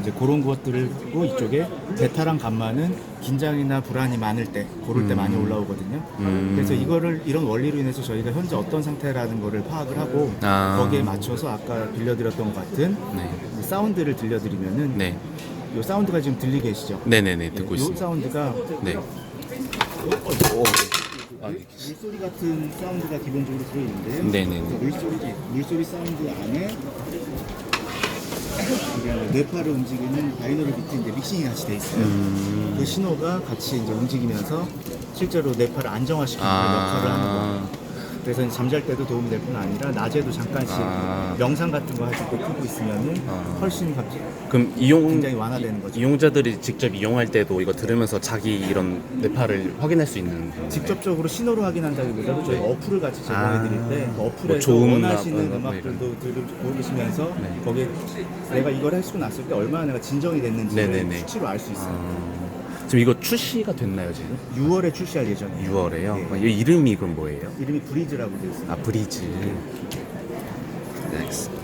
이제 그런 것들고 이쪽에 베타랑 감마는 긴장이나 불안이 많을 때 그럴 때 많이 올라오거든요. 음. 그래서 이거를 이런 원리로 인해서 저희가 현재 어떤 상태라는 거를 파악을 하고 아. 거기에 맞춰서 아까 빌려드렸던 것 같은 네. 이 사운드를 들려드리면은 네. 이 사운드가 지금 들리 계시죠? 네네네 듣고 이 있습니다. 사운드가 네. 아, 네. 물소리 같은 사운드가 기본적으로 들어있는데요. 네네네. 그래서 물소리, 물소리 사운드 안에 뇌파를 움직이는 바이너리 비트 이제 믹싱이 같이 돼 있어요. 음. 그 신호가 같이 이제 움직이면서 실제로 뇌파를 안정화시키는 역할을 하는 거예요. 아. 그래서 잠잘 때도 도움이 될 뿐 아니라 낮에도 잠깐씩 아. 명상 같은 거때 켜고 있으면은 아. 훨씬 갑자기 그럼 이용 굉장히 완화되는 거죠. 이용자들이 직접 이용할 때도 이거 들으면서 자기 이런 뇌파를 확인할 수 있는? 직접적으로 신호로 확인한다기보다도 저희 어플을 같이 제공해 드릴 때 아. 그 어플에서 뭐 좋은 원하시는 음악, 뭐 음악들도 들으시면서 네. 거기에 내가 이걸 해주고 났을 때 얼마나 내가 진정이 됐는지 를 네네네. 수치로 알 수 있어요. 아. 지금 이거 출시가 됐나요 지금? 6월에 출시할 예정이에요. 6월에요? 예. 이 이름이 그럼 뭐예요? 이름이 브리즈라고 되어 있습니다. 아 브리즈. 네, 알겠습니다.